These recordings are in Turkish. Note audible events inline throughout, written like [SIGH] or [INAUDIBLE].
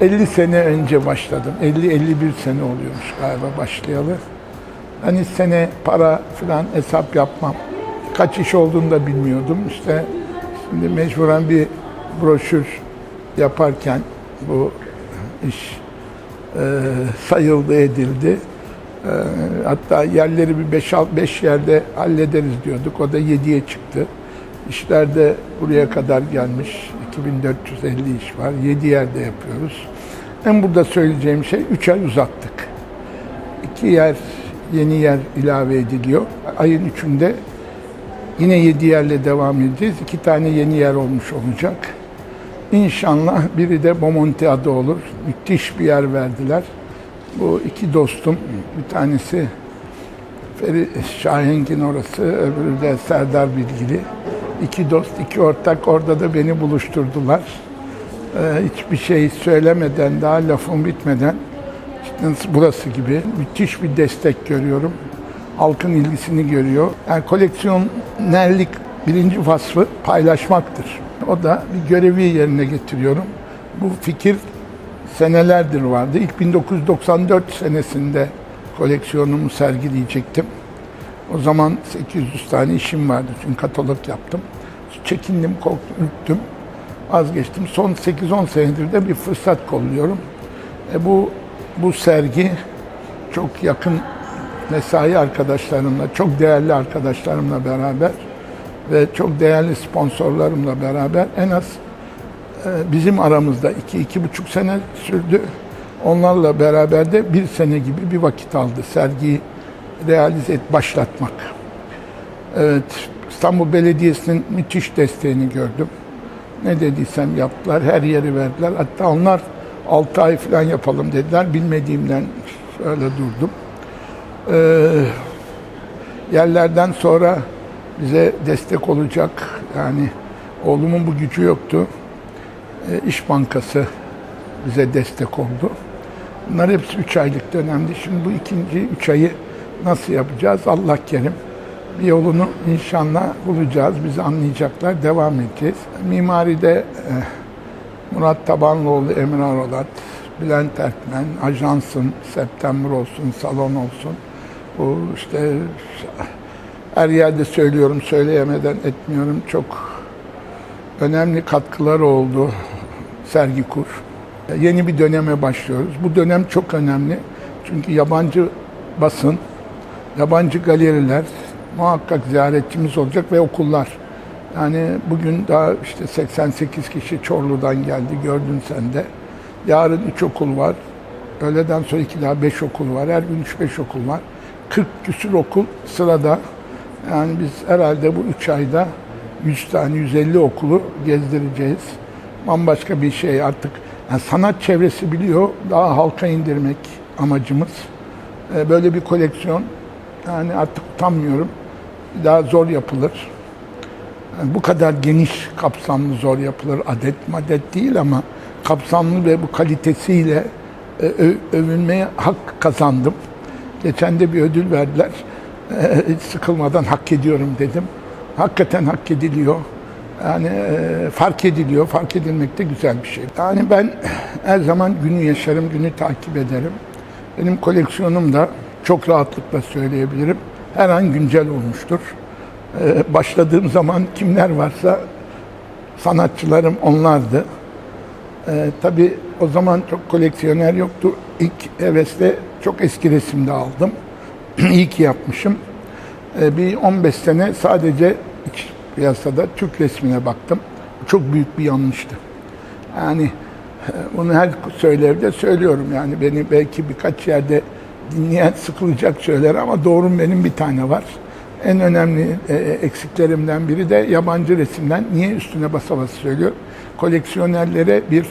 50 sene önce başladım. 50-51 sene oluyormuş galiba başlayalı. Ben hiç sene para falan hesap yapmam. Kaç iş olduğunu da bilmiyordum. İşte şimdi mecburen bir broşür yaparken bu iş e, sayıldı edildi. E, hatta yerleri bir 5 5 yerde hallederiz diyorduk. O da 7'ye çıktı. İşler de buraya kadar gelmiş. 2450 iş var. 7 yerde yapıyoruz. En burada söyleyeceğim şey 3 ay uzattık. İki yer, yeni yer ilave ediliyor. Ayın 3'ünde yine 7 yerle devam edeceğiz. İki tane yeni yer olmuş olacak. İnşallah biri de Bomonti adı olur. Müthiş bir yer verdiler. Bu iki dostum, bir tanesi Feri Şahengin orası, öbürü de Serdar Bilgili. İki dost, iki ortak orada da beni buluşturdular. Ee, hiçbir şey söylemeden, daha lafım bitmeden burası gibi müthiş bir destek görüyorum. Halkın ilgisini görüyor. Yani koleksiyonerlik birinci vasfı paylaşmaktır. O da bir görevi yerine getiriyorum. Bu fikir senelerdir vardı. İlk 1994 senesinde koleksiyonumu sergileyecektim. O zaman 800 tane işim vardı çünkü katalog yaptım. Çekindim, korktum, ürktüm, vazgeçtim. Son 8-10 senedir de bir fırsat kolluyorum. E bu bu sergi çok yakın mesai arkadaşlarımla, çok değerli arkadaşlarımla beraber ve çok değerli sponsorlarımla beraber en az e, bizim aramızda iki, iki buçuk sene sürdü. Onlarla beraber de bir sene gibi bir vakit aldı sergiyi realize et, başlatmak. Evet, İstanbul Belediyesi'nin müthiş desteğini gördüm. Ne dediysem yaptılar, her yeri verdiler. Hatta onlar 6 ay falan yapalım dediler. Bilmediğimden öyle durdum. Ee, yerlerden sonra bize destek olacak, yani oğlumun bu gücü yoktu. Ee, İş Bankası bize destek oldu. Bunlar hepsi 3 aylık dönemdi. Şimdi bu ikinci 3 ayı nasıl yapacağız? Allah kerim. Bir yolunu inşallah bulacağız. Bizi anlayacaklar. Devam edeceğiz. Mimaride e, Murat Tabanlıoğlu, Emre Arolat, Bülent Erkmen, Ajansın, September olsun, Salon olsun. Bu işte her yerde söylüyorum, söyleyemeden etmiyorum. Çok önemli katkılar oldu Sergi Kur. Yeni bir döneme başlıyoruz. Bu dönem çok önemli. Çünkü yabancı basın, yabancı galeriler muhakkak ziyaretçimiz olacak ve okullar. Yani bugün daha işte 88 kişi Çorlu'dan geldi gördün sen de. Yarın 3 okul var. Öğleden sonra 2 daha 5 okul var. Her gün 3-5 okul var. 40 küsür okul sırada. Yani biz herhalde bu 3 ayda 100 tane 150 okulu gezdireceğiz. Bambaşka bir şey artık. Yani sanat çevresi biliyor. Daha halka indirmek amacımız. Ee, Böyle bir koleksiyon yani artık utanmıyorum. Daha zor yapılır. Yani bu kadar geniş kapsamlı zor yapılır. Adet madet değil ama kapsamlı ve bu kalitesiyle e, övünmeye hak kazandım. Geçen de bir ödül verdiler. E, hiç sıkılmadan hak ediyorum dedim. Hakikaten hak ediliyor. Yani e, fark ediliyor. Fark edilmek de güzel bir şey. Yani ben her zaman günü yaşarım, günü takip ederim. Benim koleksiyonum da çok rahatlıkla söyleyebilirim. Her an güncel olmuştur. Ee, başladığım zaman kimler varsa sanatçılarım onlardı. Ee, tabii o zaman çok koleksiyoner yoktu. İlk hevesle çok eski resimde aldım. [CLEARS THROAT] İyi ki yapmışım. Ee, bir 15 sene sadece iç piyasada Türk resmine baktım. Çok büyük bir yanlıştı. Yani e, bunu her söylevde söylüyorum yani beni belki birkaç yerde dinleyen sıkılacak söyler ama doğrum benim bir tane var. En önemli e, eksiklerimden biri de yabancı resimden. Niye üstüne basa basa söylüyorum? Koleksiyonerlere bir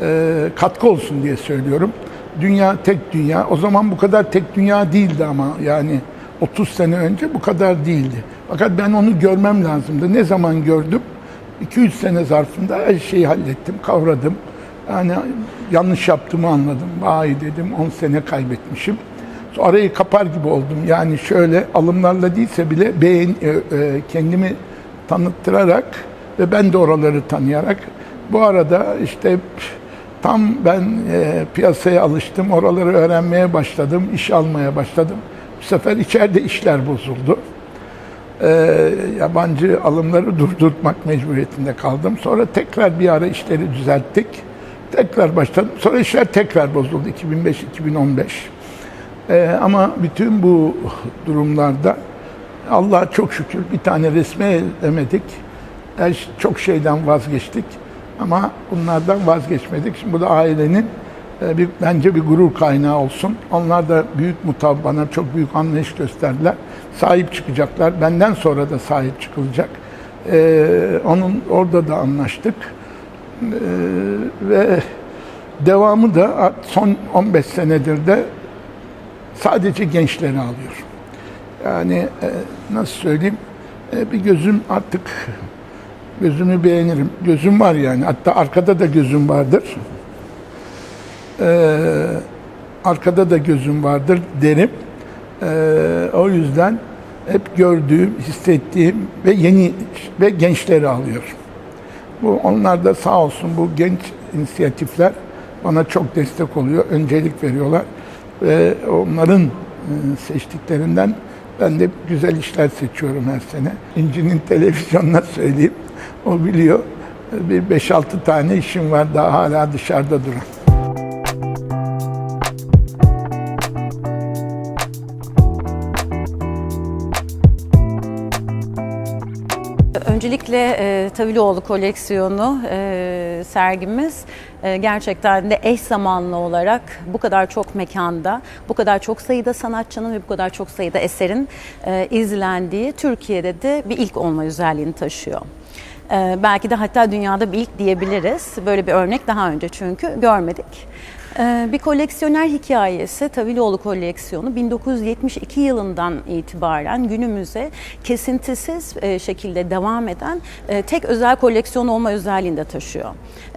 e, katkı olsun diye söylüyorum. Dünya tek dünya. O zaman bu kadar tek dünya değildi ama yani 30 sene önce bu kadar değildi. Fakat ben onu görmem lazımdı. Ne zaman gördüm? 200 sene zarfında her şeyi hallettim, kavradım. Yani yanlış yaptığımı anladım. Vay dedim 10 sene kaybetmişim. Arayı kapar gibi oldum. Yani şöyle alımlarla değilse bile beğen, e, e, kendimi tanıttırarak ve ben de oraları tanıyarak bu arada işte Tam ben e, piyasaya alıştım, oraları öğrenmeye başladım, iş almaya başladım. Bu sefer içeride işler bozuldu. E, yabancı alımları durdurtmak mecburiyetinde kaldım. Sonra tekrar bir ara işleri düzelttik. Tekrar başladım. Sonra işler tekrar bozuldu 2005-2015. E, ama bütün bu durumlarda Allah'a çok şükür bir tane resme edemedik. Her- Çok şeyden vazgeçtik. Ama bunlardan vazgeçmedik. Şimdi bu da ailenin e, bir, bence bir gurur kaynağı olsun. Onlar da büyük mutab çok büyük anlayış gösterdiler. Sahip çıkacaklar. Benden sonra da sahip çıkılacak. E, onun orada da anlaştık. E, ve devamı da son 15 senedir de sadece gençleri alıyor. Yani e, nasıl söyleyeyim? E, bir gözüm artık gözümü beğenirim. Gözüm var yani. Hatta arkada da gözüm vardır. E, arkada da gözüm vardır derim. O yüzden hep gördüğüm, hissettiğim ve yeni ve gençleri alıyor. Bu onlar da sağ olsun bu genç inisiyatifler bana çok destek oluyor, öncelik veriyorlar ve onların e, seçtiklerinden ben de güzel işler seçiyorum her sene. İnci'nin televizyonuna söyleyeyim, o biliyor. Bir 5-6 tane işim var daha hala dışarıda duran. Öncelikle e, Taviloğlu koleksiyonu e, sergimiz gerçekten de eş zamanlı olarak bu kadar çok mekanda, bu kadar çok sayıda sanatçının ve bu kadar çok sayıda eserin e, izlendiği Türkiye'de de bir ilk olma özelliğini taşıyor. E, belki de hatta dünyada bir ilk diyebiliriz. Böyle bir örnek daha önce çünkü görmedik. Ee, Bir koleksiyoner hikayesi Taviloğlu koleksiyonu 1972 yılından itibaren günümüze kesintisiz e, şekilde devam eden e, tek özel koleksiyon olma özelliğini de taşıyor.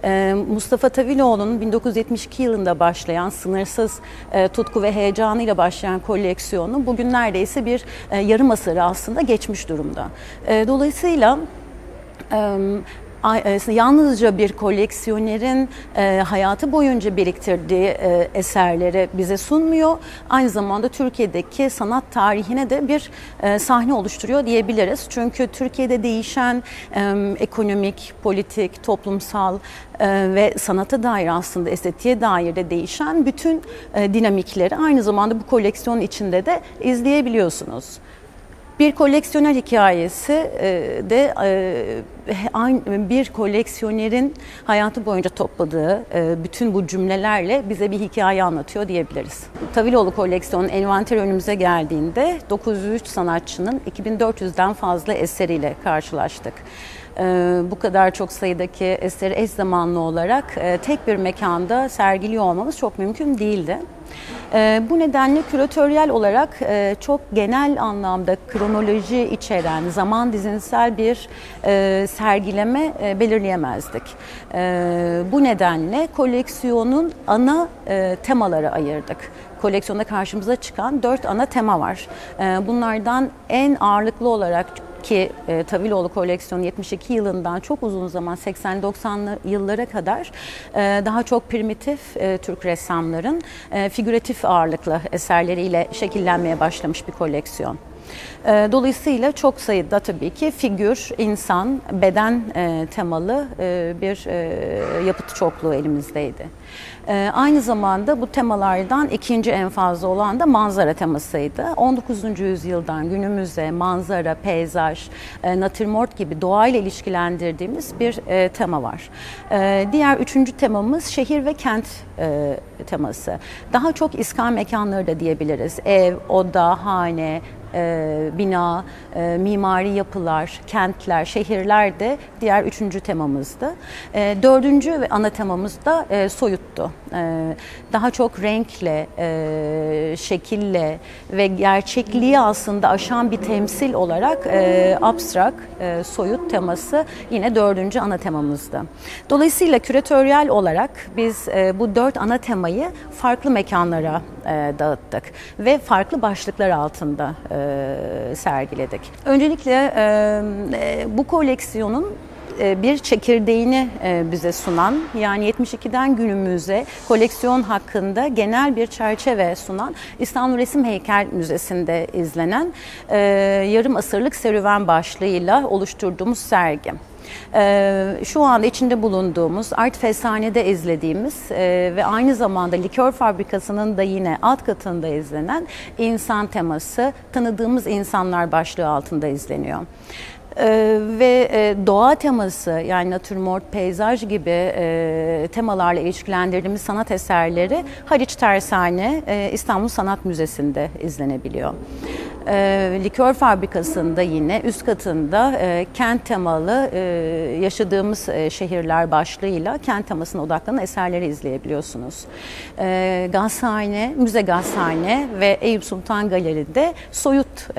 Ee, Mustafa Taviloğlu'nun 1972 yılında başlayan sınırsız e, tutku ve heyecanıyla başlayan koleksiyonu bugün neredeyse bir yarım asırı aslında geçmiş durumda. Dolayısıyla yalnızca bir koleksiyonerin e, hayatı boyunca biriktirdiği e, eserleri bize sunmuyor. Aynı zamanda Türkiye'deki sanat tarihine de bir e, sahne oluşturuyor diyebiliriz. Çünkü Türkiye'de değişen e, ekonomik, politik, toplumsal e, ve sanata dair aslında estetiğe dair de değişen bütün e, dinamikleri aynı zamanda bu koleksiyonun içinde de izleyebiliyorsunuz. Bir koleksiyoner hikayesi e, de e, bir koleksiyonerin hayatı boyunca topladığı e, bütün bu cümlelerle bize bir hikaye anlatıyor diyebiliriz. Taviloğlu koleksiyonun envanteri önümüze geldiğinde 903 sanatçının 2400'den fazla eseriyle karşılaştık. Bu kadar çok sayıdaki eseri eş zamanlı olarak tek bir mekanda sergiliyor olmamız çok mümkün değildi. Ee, bu nedenle küratöryel olarak e, çok genel anlamda kronoloji içeren zaman dizinsel bir e, sergileme e, belirleyemezdik. Bu nedenle koleksiyonun ana temaları ayırdık. Koleksiyonda karşımıza çıkan dört ana tema var. Bunlardan en ağırlıklı olarak ki e, Taviloğlu koleksiyonu 72 yılından çok uzun zaman 80-90'lı yıllara kadar e, daha çok primitif e, Türk ressamların e, figüratif ağırlıklı eserleriyle şekillenmeye başlamış bir koleksiyon. E, Dolayısıyla çok sayıda tabii ki figür, insan, beden e, temalı e, bir e, yapıt çokluğu elimizdeydi. E, Aynı zamanda bu temalardan ikinci en fazla olan da manzara temasıydı. 19. yüzyıldan günümüze manzara, peyzaj, natürmort gibi doğayla ilişkilendirdiğimiz bir tema var. E, Diğer üçüncü temamız şehir ve kent teması. Daha çok iskan mekanları da diyebiliriz. Ev, oda, hane, e, bina, e, mimari yapılar, kentler, şehirler de diğer üçüncü temamızdı. E, dördüncü ve ana temamız da e, soyuttu. E, daha çok renkle, e, şekille ve gerçekliği aslında aşan bir temsil olarak e, abstrak, e, soyut teması yine dördüncü ana temamızdı. Dolayısıyla küratöryel olarak biz e, bu dört ana temayı farklı mekanlara e, dağıttık ve farklı başlıklar altında e, sergiledik. Öncelikle bu koleksiyonun bir çekirdeğini bize sunan yani 72'den günümüze koleksiyon hakkında genel bir çerçeve sunan İstanbul Resim Heykel Müzesi'nde izlenen yarım asırlık serüven başlığıyla oluşturduğumuz sergi. Ee, şu anda içinde bulunduğumuz Art Feshane'de izlediğimiz e, ve aynı zamanda likör fabrikasının da yine alt katında izlenen insan teması tanıdığımız insanlar başlığı altında izleniyor. Ee, ve e, doğa teması yani natürmort, peyzaj gibi e, temalarla ilişkilendirdiğimiz sanat eserleri Haliç Tersane e, İstanbul Sanat Müzesi'nde izlenebiliyor. E, likör fabrikasında yine üst katında kent temalı yaşadığımız şehirler başlığıyla kent temasına odaklanan eserleri izleyebiliyorsunuz. E, gazhane, müze gazhane ve Eyüp Sultan Galeri'de soyut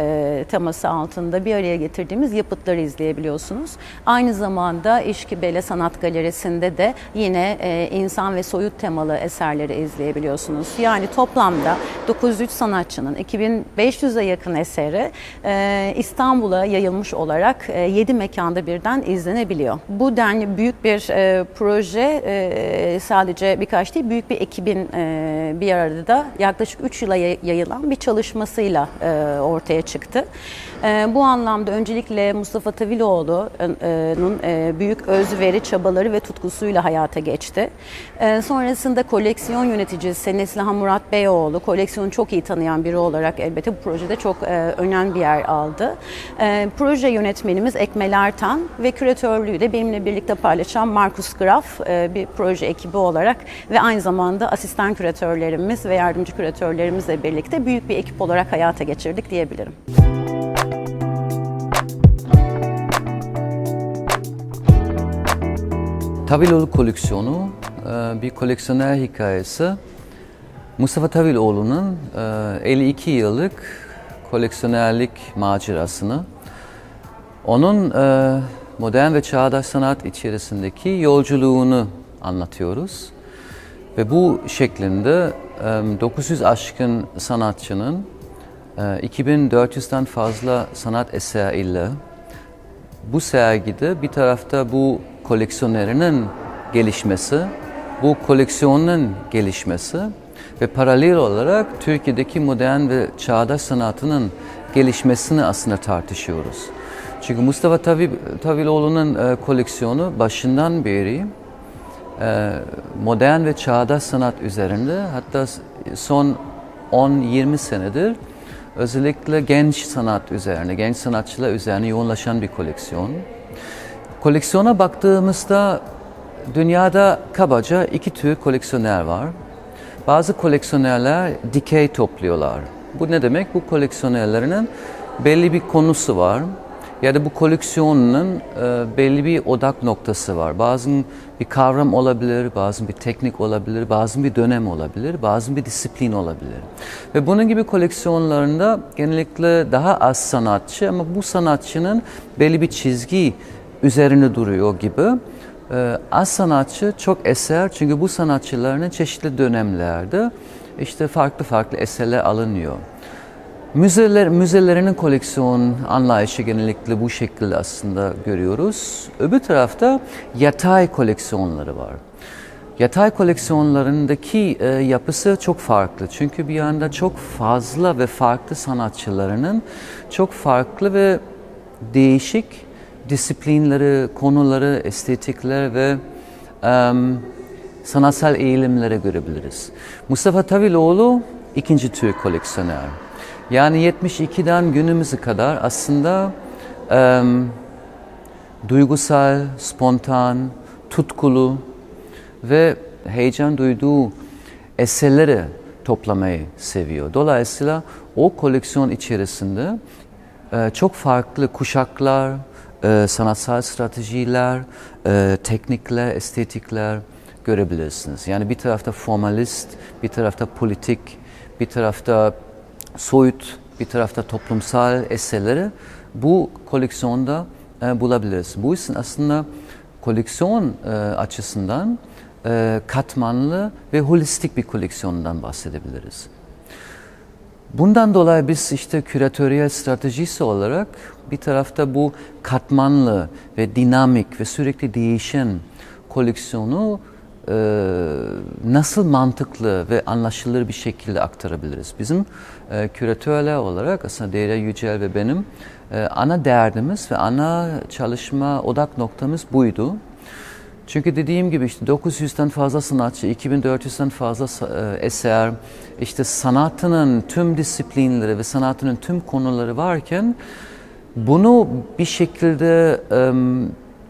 teması altında bir araya getirdiğimiz yapıtları izleyebiliyorsunuz. Aynı zamanda İşkibele Sanat Galerisi'nde de yine e, insan ve soyut temalı eserleri izleyebiliyorsunuz. Yani toplamda 903 sanatçının 2500'e yakın eseri e, İstanbul'a yayılmış olarak e, 7 mekanda birden izlenebiliyor. Bu denli büyük bir e, proje sadece birkaç değil büyük bir ekibin bir arada yaklaşık 3 yıla yay- yayılan bir çalışmasıyla ortaya çıktı. E, bu anlamda öncelikle Mustafa Taviloğlu'nun e, büyük özveri, çabaları ve tutkusuyla hayata geçti. E, sonrasında koleksiyon yöneticisi Neslihan Murat Beyoğlu, koleksiyonu çok iyi tanıyan biri olarak elbette bu projede çok e, önemli bir yer aldı. E, proje yönetmenimiz Ekmel Ertan ve küratörlüğü de benimle birlikte paylaşan Markus Graf e, bir proje ekibi olarak ve aynı zamanda asistan küratörlerimiz ve yardımcı küratörlerimizle birlikte büyük bir ekip olarak hayata geçirdik diyebilirim. Taviloğlu koleksiyonu e, bir koleksiyoner hikayesi. Mustafa Taviloğlu'nun e, 52 yıllık koleksiyonerlik macerasını, onun e, modern ve çağdaş sanat içerisindeki yolculuğunu anlatıyoruz. Ve bu şeklinde e, 900 aşkın sanatçının e, 2400'den fazla sanat eseriyle bu sergide bir tarafta bu koleksiyonerinin gelişmesi, bu koleksiyonun gelişmesi ve paralel olarak Türkiye'deki modern ve çağdaş sanatının gelişmesini aslında tartışıyoruz. Çünkü Mustafa Tavi, Taviloğlu'nun e, koleksiyonu başından beri e, modern ve çağdaş sanat üzerinde hatta son 10-20 senedir özellikle genç sanat üzerine, genç sanatçılar üzerine yoğunlaşan bir koleksiyon. Koleksiyona baktığımızda dünyada kabaca iki tür koleksiyoner var. Bazı koleksiyonerler dikey topluyorlar. Bu ne demek? Bu koleksiyonerlerinin belli bir konusu var ya da bu koleksiyonun e, belli bir odak noktası var. Bazen bir kavram olabilir, bazen bir teknik olabilir, bazen bir dönem olabilir, bazen bir disiplin olabilir. Ve bunun gibi koleksiyonlarında genellikle daha az sanatçı ama bu sanatçının belli bir çizgi üzerine duruyor gibi. E, az sanatçı çok eser çünkü bu sanatçıların çeşitli dönemlerde işte farklı farklı eserler alınıyor. Müzeler, müzelerinin koleksiyon anlayışı genellikle bu şekilde aslında görüyoruz. Öbür tarafta yatay koleksiyonları var. Yatay koleksiyonlarındaki e, yapısı çok farklı. Çünkü bir yanda çok fazla ve farklı sanatçılarının çok farklı ve değişik disiplinleri, konuları, estetikler ve em, sanatsal eğilimlere görebiliriz. Mustafa Taviloğlu ikinci tür koleksiyoner. Yani 72'den günümüze kadar aslında em, duygusal, spontan, tutkulu ve heyecan duyduğu eserleri toplamayı seviyor. Dolayısıyla o koleksiyon içerisinde e, çok farklı kuşaklar, e, sanatsal stratejiler, e, teknikler, estetikler görebilirsiniz. Yani bir tarafta formalist, bir tarafta politik, bir tarafta soyut, bir tarafta toplumsal eserleri bu koleksiyonda e, bulabiliriz. Bu yüzden aslında koleksiyon e, açısından e, katmanlı ve holistik bir koleksiyondan bahsedebiliriz. Bundan dolayı biz işte küratöryel stratejisi olarak bir tarafta bu katmanlı ve dinamik ve sürekli değişen koleksiyonu e, nasıl mantıklı ve anlaşılır bir şekilde aktarabiliriz? Bizim e, küratörler olarak aslında Derya Yücel ve benim e, ana derdimiz ve ana çalışma odak noktamız buydu. Çünkü dediğim gibi işte 900'den fazla sanatçı, 2400'den fazla e, eser, işte sanatının tüm disiplinleri ve sanatının tüm konuları varken bunu bir şekilde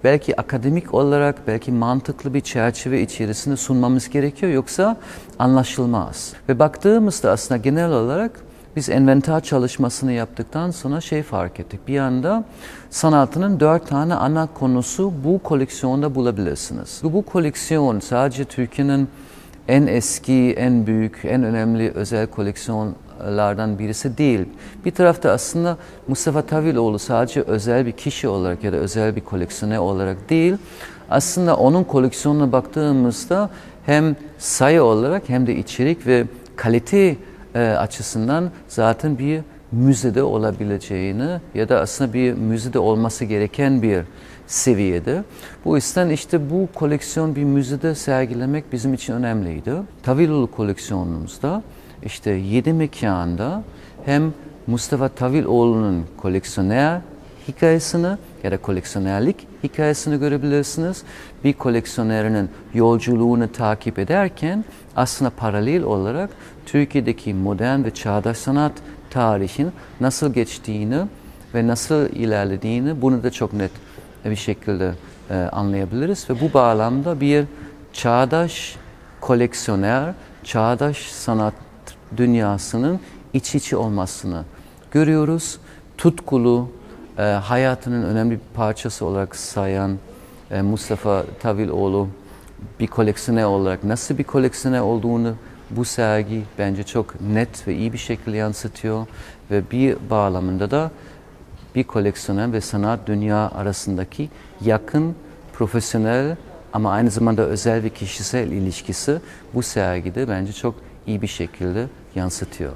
belki akademik olarak belki mantıklı bir çerçeve içerisinde sunmamız gerekiyor yoksa anlaşılmaz. Ve baktığımızda aslında genel olarak biz envanter çalışmasını yaptıktan sonra şey fark ettik. Bir anda sanatının dört tane ana konusu bu koleksiyonda bulabilirsiniz. Bu koleksiyon sadece Türkiye'nin en eski, en büyük, en önemli özel koleksiyonlardan birisi değil. Bir tarafta aslında Mustafa Taviloğlu sadece özel bir kişi olarak ya da özel bir koleksiyoner olarak değil, aslında onun koleksiyonuna baktığımızda hem sayı olarak hem de içerik ve kalite e, açısından zaten bir müzede olabileceğini ya da aslında bir müzede olması gereken bir seviyede. Bu yüzden işte bu koleksiyon bir müzede sergilemek bizim için önemliydi. Taviloğlu koleksiyonumuzda işte yedi mekanda hem Mustafa Taviloğlu'nun koleksiyoner hikayesini ya da koleksiyonerlik hikayesini görebilirsiniz. Bir koleksiyonerinin yolculuğunu takip ederken aslında paralel olarak Türkiye'deki modern ve çağdaş sanat tarihin nasıl geçtiğini ve nasıl ilerlediğini bunu da çok net bir şekilde e, anlayabiliriz ve bu bağlamda bir çağdaş koleksiyoner, çağdaş sanat dünyasının iç içe olmasını görüyoruz. Tutkulu, e, hayatının önemli bir parçası olarak sayan e, Mustafa Taviloğlu bir koleksiyoner olarak nasıl bir koleksiyoner olduğunu bu sergi bence çok net ve iyi bir şekilde yansıtıyor ve bir bağlamında da bir koleksiyoner ve sanat dünya arasındaki yakın, profesyonel ama aynı zamanda özel ve kişisel ilişkisi bu sergide bence çok iyi bir şekilde yansıtıyor.